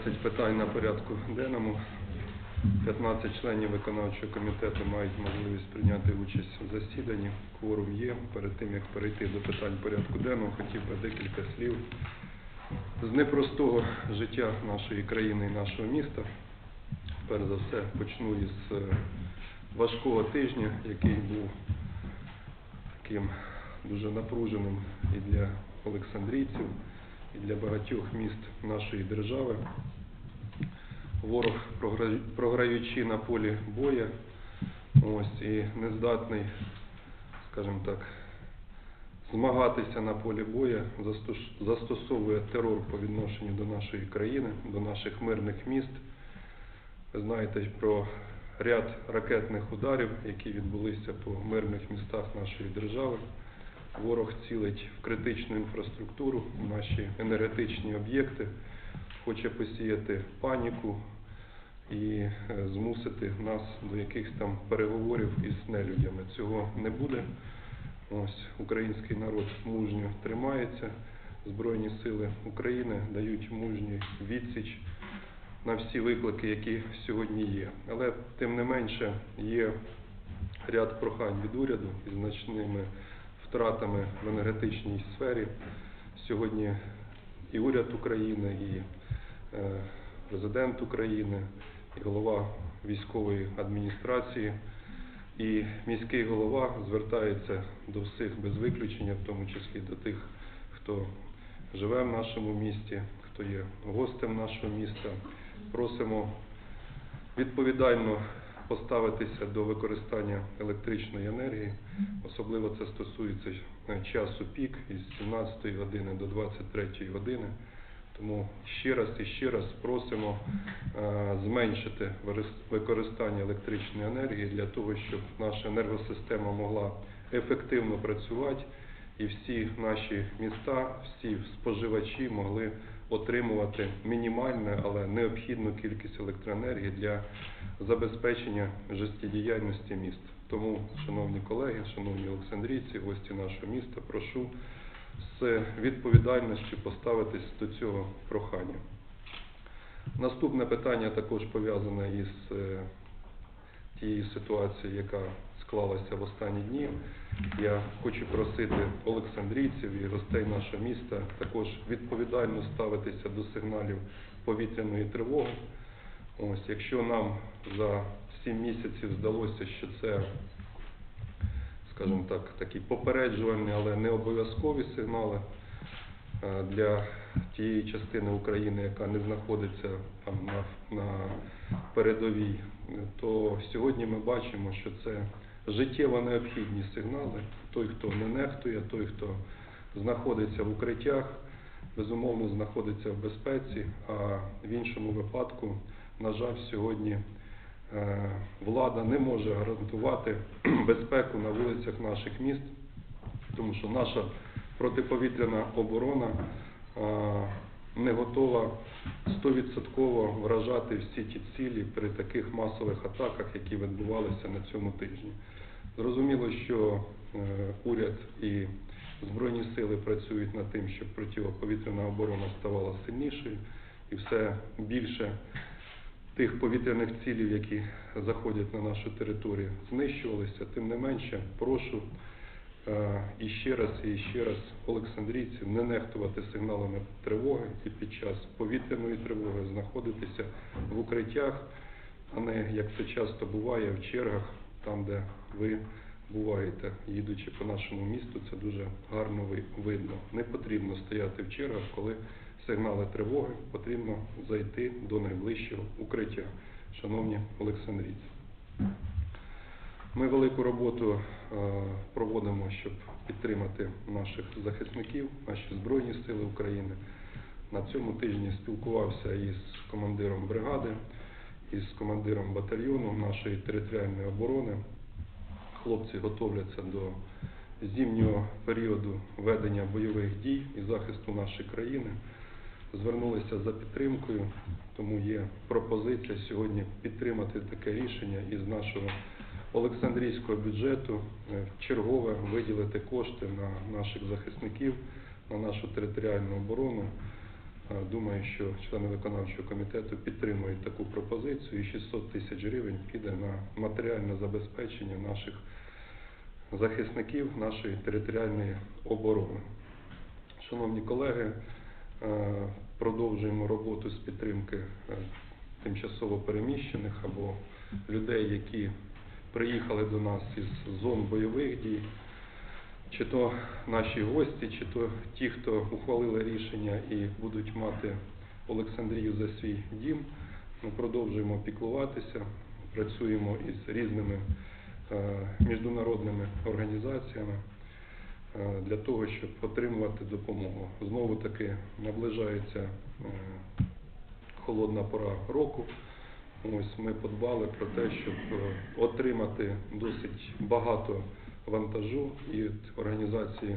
11 питань на порядку денному. 15 членів виконавчого комітету мають можливість прийняти участь у засіданні. Кворум є. Перед тим, як перейти до питань порядку денного, хотів би декілька слів з непростого життя нашої країни і нашого міста. Перш за все, почну із е, важкого тижня, який був таким дуже напруженим і для олександрійців, і для багатьох міст нашої держави. Ворог, програючи на полі боя, ось, і не здатний, скажімо так, змагатися на полі боя, застосовує терор по відношенню до нашої країни, до наших мирних міст. Ви знаєте про ряд ракетних ударів, які відбулися по мирних містах нашої держави. Ворог цілить в критичну інфраструктуру, в наші енергетичні об'єкти, хоче посіяти паніку і е, змусити нас до якихось там переговорів із нелюдями. Цього не буде. Ось український народ мужньо тримається. Збройні сили України дають мужній відсіч на всі виклики, які сьогодні є. Але тим не менше є ряд прохань від уряду із значними втратами в енергетичній сфері. Сьогодні і уряд України, і президент України, і голова військової адміністрації, і міський голова звертаються до всіх без виключення, в тому числі до тих, хто живе в нашому місті, хто є гостем нашого міста. Просимо відповідально поставитися до використання електричної енергії. Особливо це стосується е, часу пік із 17 години до 23 години. Тому ще раз і ще раз просимо е, зменшити використання електричної енергії для того, щоб наша енергосистема могла ефективно працювати і всі наші міста, всі споживачі могли отримувати мінімальну, але необхідну кількість електроенергії для забезпечення життєдіяльності міст. Тому, шановні колеги, шановні олександрійці, гості нашого міста, прошу з відповідальністю поставитись до цього прохання. Наступне питання також пов'язане із е, тією ситуацією, яка склалася в останні дні. Я хочу просити олександрійців і гостей нашого міста також відповідально ставитися до сигналів повітряної тривоги. Ось, якщо нам за 7 місяців здалося, що це, скажімо так, такі попереджувальні, але не обов'язкові сигнали е, для тієї частини України, яка не знаходиться там на, на передовій, то сьогодні ми бачимо, що це життєво необхідні сигнали. Той, хто не нехтує, той, хто знаходиться в укриттях, безумовно знаходиться в безпеці, а в іншому випадку, на жаль, сьогодні влада не може гарантувати безпеку на вулицях наших міст, тому що наша протиповітряна оборона е, не готова 100% вражати всі ті цілі при таких масових атаках, які відбувалися на цьому тижні. Зрозуміло, що е, уряд і Збройні сили працюють над тим, щоб протиповітряна оборона ставала сильнішою і все більше тих повітряних цілів, які заходять на нашу територію, знищувалися. Тим не менше, прошу е, і ще раз, і ще раз олександрійців не нехтувати сигналами тривоги і під час повітряної тривоги знаходитися в укриттях, а не як це часто буває в чергах, там, де ви буваєте, їдучи по нашому місту, це дуже гарно видно. Не потрібно стояти в чергах, коли сигнали тривоги, потрібно зайти до найближчого укриття. Шановні олександрійці. Ми велику роботу е, проводимо, щоб підтримати наших захисників, наші Збройні Сили України. На цьому тижні спілкувався із командиром бригади, із командиром батальйону нашої територіальної оборони. Хлопці готовляться до зимнього періоду ведення бойових дій і захисту нашої країни. Звернулися за підтримкою, тому є пропозиція сьогодні підтримати таке рішення із нашого Олександрійського бюджету, е, чергове виділити кошти на наших захисників, на нашу територіальну оборону. Е, Думаю, що члени виконавчого комітету підтримують таку пропозицію і 600 тисяч гривень піде на матеріальне забезпечення наших захисників нашої територіальної оборони. Шановні колеги, продовжуємо роботу з підтримки е, тимчасово переміщених або людей, які приїхали до нас із зон бойових дій, чи то наші гості, чи то ті, хто ухвалили рішення і будуть мати Олександрію за свій дім. Ми продовжуємо піклуватися, працюємо із різними е, міжнародними організаціями е, для того, щоб отримувати допомогу. Знову таки наближається е, холодна пора року. Ось ми подбали про те, щоб е, отримати досить багато вантажу і від організації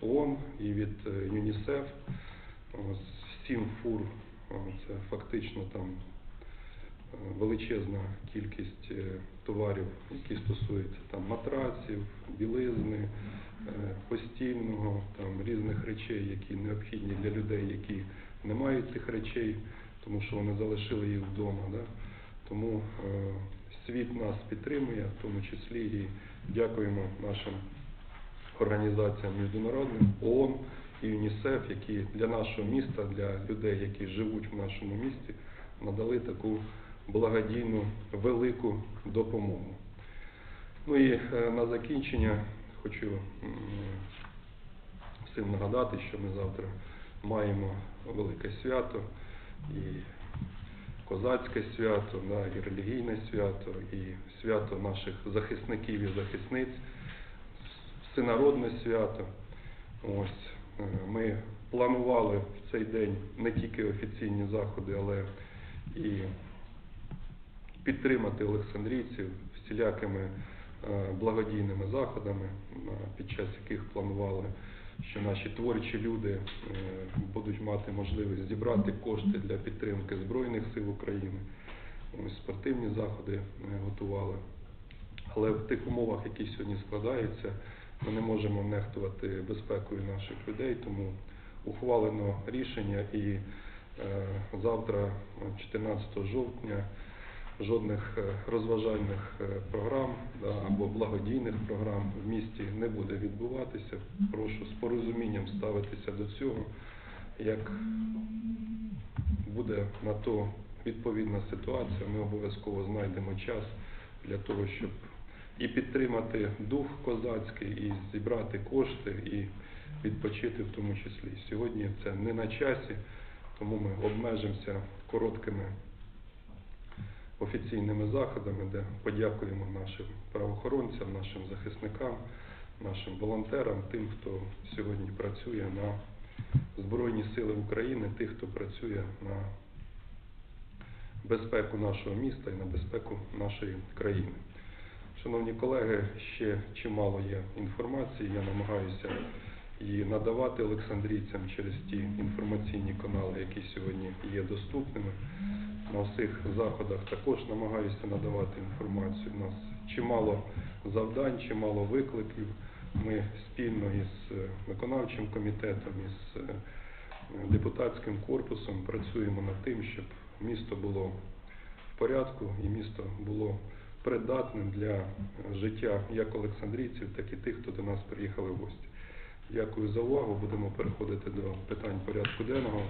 ООН, і від е, ЮНІСЕФ. Сім фур, е, це фактично там е, величезна кількість е, товарів, які стосуються там матраців, білизни, е, постільного, там різних речей, які необхідні для людей, які не мають цих речей, тому що вони залишили їх вдома. Да? Тому е, світ нас підтримує, в тому числі і дякуємо нашим організаціям міжнародним, ООН і ЮНІСЕФ, які для нашого міста, для людей, які живуть в нашому місті, надали таку благодійну велику допомогу. Ну і е, на закінчення хочу всім нагадати, що ми завтра маємо велике свято і козацьке свято, да, і релігійне свято, і свято наших захисників і захисниць, всенародне свято. Ось е, ми планували в цей день не тільки офіційні заходи, але і підтримати олександрійців всілякими е, благодійними заходами, е, під час яких планували, що наші творчі люди е, будуть мати можливість зібрати кошти для підтримки Збройних сил України. Ось спортивні заходи готували. Але в тих умовах, які сьогодні складаються, ми не можемо нехтувати безпекою наших людей, тому ухвалено рішення і завтра, е, 14 жовтня, жодних е, розважальних е, програм да, або благодійних програм в місті не буде відбуватися. Прошу з порозумінням ставитися до цього, як буде на то відповідна ситуація, ми обов'язково знайдемо час для того, щоб і підтримати дух козацький, і зібрати кошти, і відпочити в тому числі. Сьогодні це не на часі, тому ми обмежимося короткими офіційними заходами, де подякуємо нашим правоохоронцям, нашим захисникам, нашим волонтерам, тим, хто сьогодні працює на Збройні Сили України, тих, хто працює на безпеку нашого міста і на безпеку нашої країни. Шановні колеги, ще чимало є інформації. Я намагаюся її надавати олександрійцям через ті інформаційні канали, які сьогодні є доступними. На всіх заходах також намагаюся надавати інформацію. У нас чимало завдань, чимало викликів. Ми спільно із е, виконавчим комітетом, із е, депутатським корпусом працюємо над тим, щоб місто було в порядку і місто було придатним для життя як олександрійців, так і тих, хто до нас приїхали в гості. Дякую за увагу. Будемо переходити до питань порядку денного.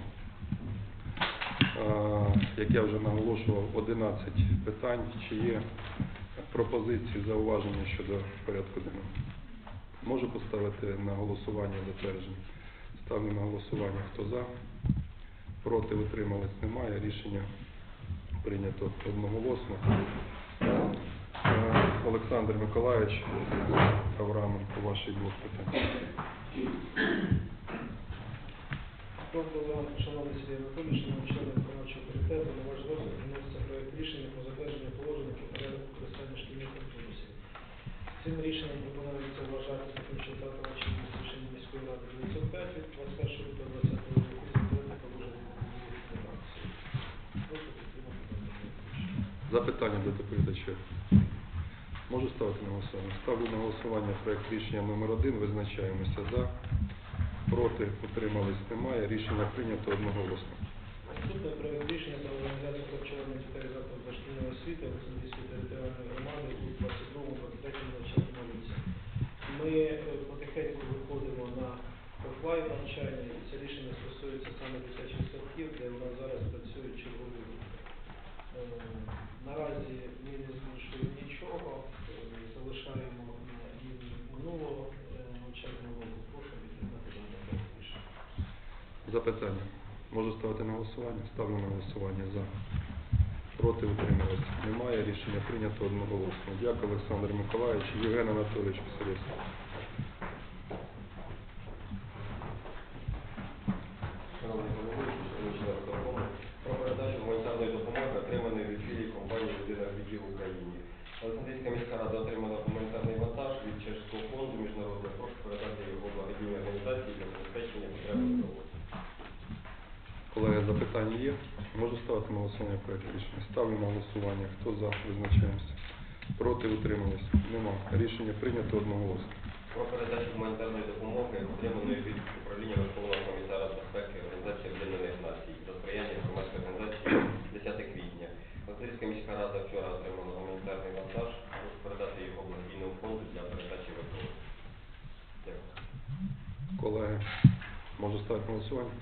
Як я вже наголошував, 11 питань. Чи є пропозиції, зауваження щодо порядку денного? Можу поставити на голосування затвердження. Ставлю на голосування. Хто за? Проти утримались немає. Рішення прийнято одноголосно. Е, Олександр Миколаївич Авраменко, ваші блок питань. Доброго шановний Сергій Анатолійович, шановні виконавчого комітету. На ваш розгляд вноситься проект рішення про затвердження положення про порядок використання шкільних автобусів. Цим рішенням пропонується вважати закінчення дату чинності рішення міської ради 905 від 21 лютого 2020 року положення рішення. Запитання до доповідача. Можу ставити на голосування? Ставлю на голосування проект рішення номер 1 Визначаємося за. Проти утримались немає. Рішення прийнято одноголосно. Наступне проект рішення про організацію харчування дітей закладів дошкільної освіти Олександрійської територіальної громади у 22-23 навчальному році. Ми е, потихеньку виходимо на офлайн навчання, і це рішення стосується саме дитячих садків, де у нас зараз працюють чергові. Е, Наразі ми не збільшуємо нічого, е, залишаємо на рівні минулого навчального року. Прошу даний проект рішення. Запитання. Можу ставити на голосування? Ставлю на голосування за. Проти утрималися. Немає. Рішення прийнято одноголосно. Дякую, Олександр Миколаївич. Євген Анатолійович Василівський. Шановний головуючий, шановні члени виконкому, про передачу гуманітарної допомоги, отриманої від філії компанії «Людина в біді» в Україні. Олександрійська міська рада отримала гуманітарний вантаж від Чешського фонду міжнародного. Прошу передати його благодійній організації для забезпечення потреб ЗСУ. Запитання є? Можу ставити на голосування проект рішення. Ставлю на голосування. Хто за? Визначаємося. Проти утримались? Нема. Рішення прийнято одноголосно. Про передачу гуманітарної допомоги, отриманої від управління Верховного комісара з безпеки Організації Об'єднаних Націй за сприяння громадської організації 10 квітня. Олександрійська міська рада вчора отримала гуманітарний вантаж. Прошу передати його благодійному фонду для передачі ВПО. Дякую. Колеги, можу ставити на голосування?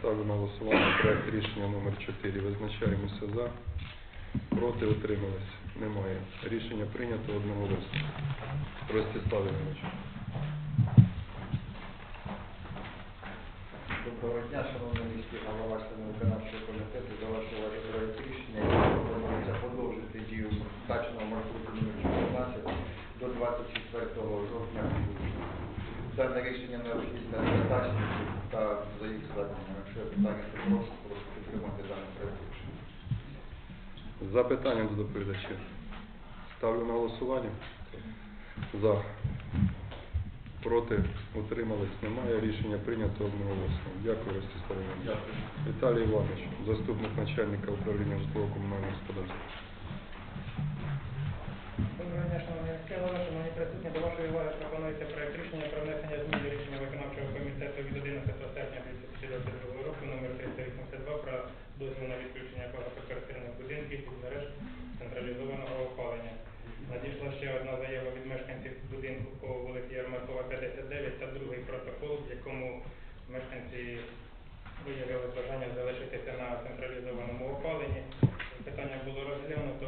Ставлю на голосування проект рішення номер 4. Визначаємося за. Проти утримались? Немає. Рішення прийнято одноголосно. Ростислав Іванович. Доброго дня, шановний міський голова, виконавчого комітету. Вашої уваги проект рішення, пропонується подовжити дію вкаченого маршруту номер 14 до 24 жовтня. Дане рішення необхідне дачників та за їх зверненням. Якщо є питання, то прошу, прошу підтримати дане проект рішення. Запитання до доповідачів. Ставлю на голосування. За. Проти утримались? Немає. Рішення прийнято одноголосно. Дякую, Ростислав Іванович. Віталій Іванович, заступник начальника управління житлово-комунального господарства. Доброго дня, шановні шановні присутні. До вашої уваги пропонується проект рішення про внесення змін до рішення виконавчого комітету від 11 серпня 2022 року номер 382 про дозвіл на відключення багатоквартирних будинків від мереж централізованого опалення. Надійшла ще одна заява від мешканців будинку по вулиці Ярмакова, 59 та другий протокол, в якому мешканці виявили бажання залишитися на централізованому опаленні. Питання було розглянуто,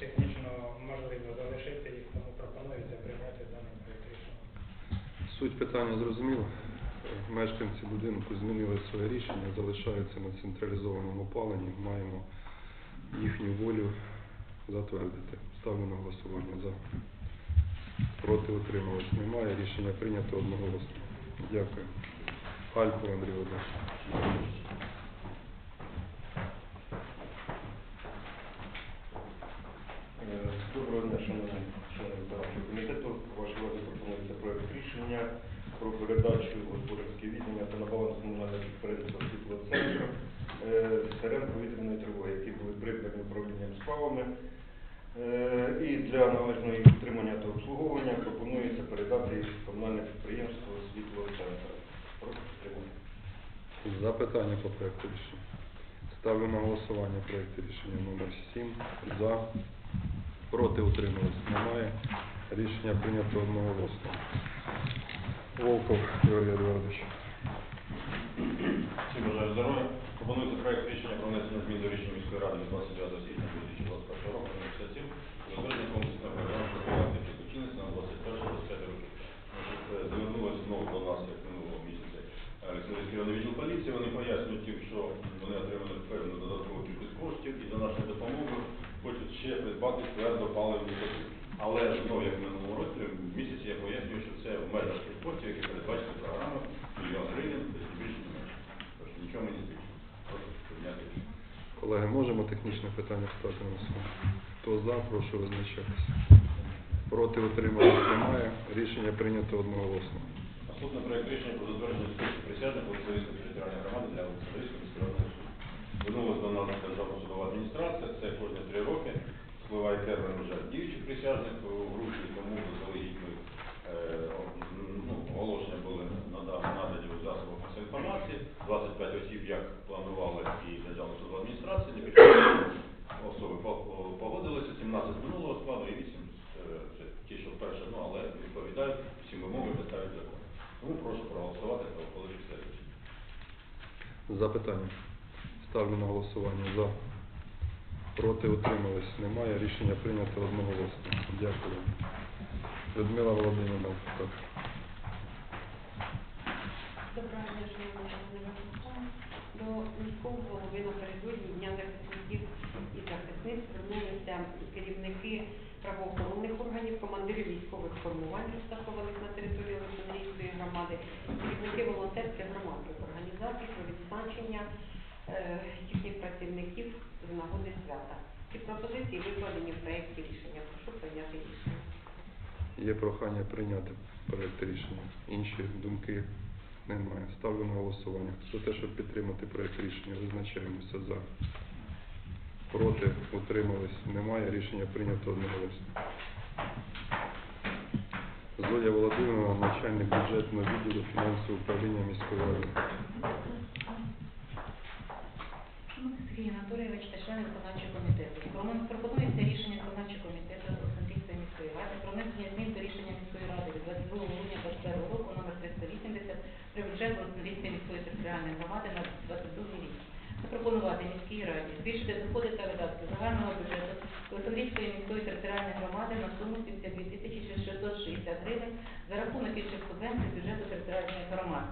технічно можливо залишити їх, тому пропонується прийняти даний проект рішення. Суть питання зрозуміла. Мешканці будинку змінили своє рішення, залишаються на централізованому опаленні. Маємо їхню волю затвердити. Ставлю на голосування за. Проти утримались? Немає. Рішення прийнято одноголосно. Дякую. Альпов Андрій Володимирович. Е, Доброго дня, шановні члени комітету. Вашій увазі пропонується проект рішення про передачу господарське віддання та на баланс комунального підприємства «Світлоцентр» е, сирен повітряної тривоги, які були придбані управлінням справами. Е, І для належного їх утримання та обслуговування пропонується передати їх комунальне підприємство «Світлоцентр». Прошу підтримати. Запитання по проекту рішення. Ставлю на голосування проект рішення номер 7. За. Проти утримались? Немає. Рішення прийнято одноголосно. Волков Георгій Едуардович. Всім бажаю здоров'я. Пропонується проект рішення про внесення змін до рішення міської ради від 29 січня 2021 року номер 57 затвердження комплексної програми профілактики дочинності на 21-25 років. Значить, е, Звернулося знову до нас, як минулого місяця, Олександрійський районний відділ поліції. Вони пояснюють тим, що вони отримали певну додаткову кількість коштів і за нашу допомогу хочуть ще придбати твердопаливні котли. Але знову, як в минулому році, в місяці я пояснюю, що це в межах тих коштів, які передбачені програмою мільйон гривень, тобто більше не менше. Тож нічого ми не збільшимо. Прошу прийняти рішення. Колеги, можемо технічне питання ставити на голосування? Хто за, прошу визначатися. Проти утримались? Немає. Рішення прийнято одноголосно. Наступний проект рішення про затвердження списку присяжних Олександрійської територіальної громади для Олександрійського міськрайонного суду. Звернулася до нас Державна судова адміністрація, це кожні три роки спливає термін вже діючих присяжних у групі, тому заздалегідь е, ну, оголошення були надані у засобах виконавці, 25 осіб, як планували і державна не підтримали особи по- по- погодилися, 17 минулого складу і 8 е, це ті, що вперше, ну, але відповідають всім вимогам, які ставить закон. Тому прошу проголосувати та ухвалити це рішення. Запитання. Ставлю на голосування. За. Проти утримались. Немає. Рішення прийнято одноголосно. Дякую. Людмила Володимирівна. так. Доброго дня, шановні. До міського голови напередодні Дня захисників і захисниць звернулися керівники правоохоронних органів, командири військових формувань, розташованих на території Олександрійської громади, керівники волонтерських громадських організацій про відзначення е, їхніх працівників з нагоди свята. Ці пропозиції викладені в проєкті рішення. Прошу прийняти рішення. Є прохання прийняти проект рішення. Інші думки немає. Ставлю на голосування. За те, щоб підтримати проект рішення, визначаємося за. Проти утримались. Немає. Рішення прийнято одноголосно. Зоя Володимирівна, начальник бюджетного відділу фінансового управління міської ради. Сергій Анатолійович та члени виконавчого комітету. Пропонується рішення виконавчого комітету Олександрійської міської ради про внесення змін до рішення міської ради від 22 грудня 2021 року номер 380 про бюджет Олександрійської міської територіальної громади на 22 рік. Запропонувати міській раді збільшити доходи та видатки загального бюджету Олександрійської міської територіальної громади на суму 72 тисячі 660 гривень за рахунок інших субвенцій бюджету територіальної громади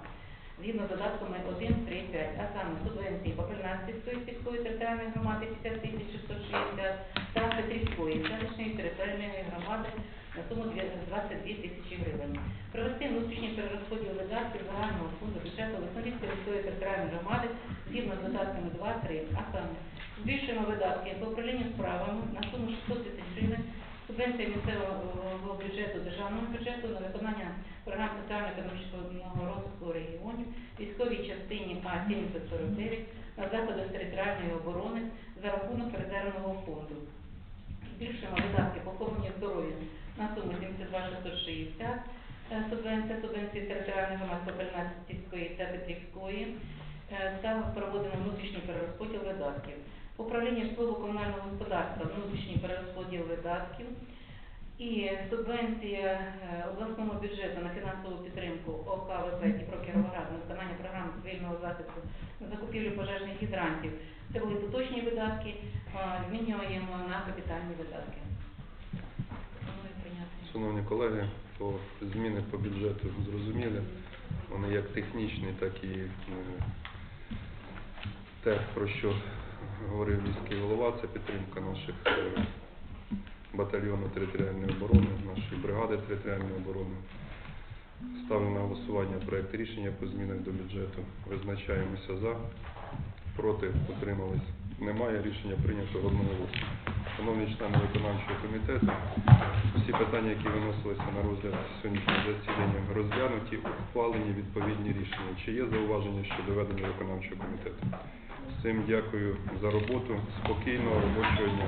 згідно з додатками 1, 3, 5, а саме субвенції Попельнастівської сільської територіальної громади 50 тисяч 660 та Петрівської селищної територіальної громади на суму 22 тисячі гривень. Провести внутрішній перерозподіл видатків загального фонду бюджету Олександрійської міської територіальної громади згідно з додатками 2, 3, а саме збільшуємо видатки по управлінню справами на суму 600 тисяч гривень Субвенція місцевого бюджету, державного бюджету на виконання програм соціально-економічного розвитку регіонів, військовій частині А-7049 на заходи територіальної оборони за рахунок резервного фонду. Збільшуємо видатки по здоров'я на суму 72 660, е, субвенція субвенції територіальної громади Попельнастівської та Петрівської е, та проводимо внутрішній перерозподіл видатків. Управління житлово-комунального господарства, внутрішній перерозподіл видатків і субвенція е, обласному бюджету на фінансову підтримку ОКВП Дніпро Кіровоград на виконання програми цивільного захисту на закупівлю пожежних гідрантів. Це були поточні видатки, змінюємо на капітальні видатки. Шановні колеги, то зміни по бюджету зрозуміли. Вони як технічні, так і е, те, про що говорив міський голова, це підтримка наших е, батальйону територіальної оборони, нашої бригади територіальної оборони. Ставлю на голосування проект рішення по змінах до бюджету. Визначаємося за, проти, утримались. Немає рішення прийнято одноголосно. Шановні члени виконавчого комітету, всі питання, які виносилися на розгляд сьогоднішнього засідання, розглянуті, ухвалені відповідні рішення. Чи є зауваження щодо ведення виконавчого комітету? Всім дякую за роботу. Спокійного робочого дня.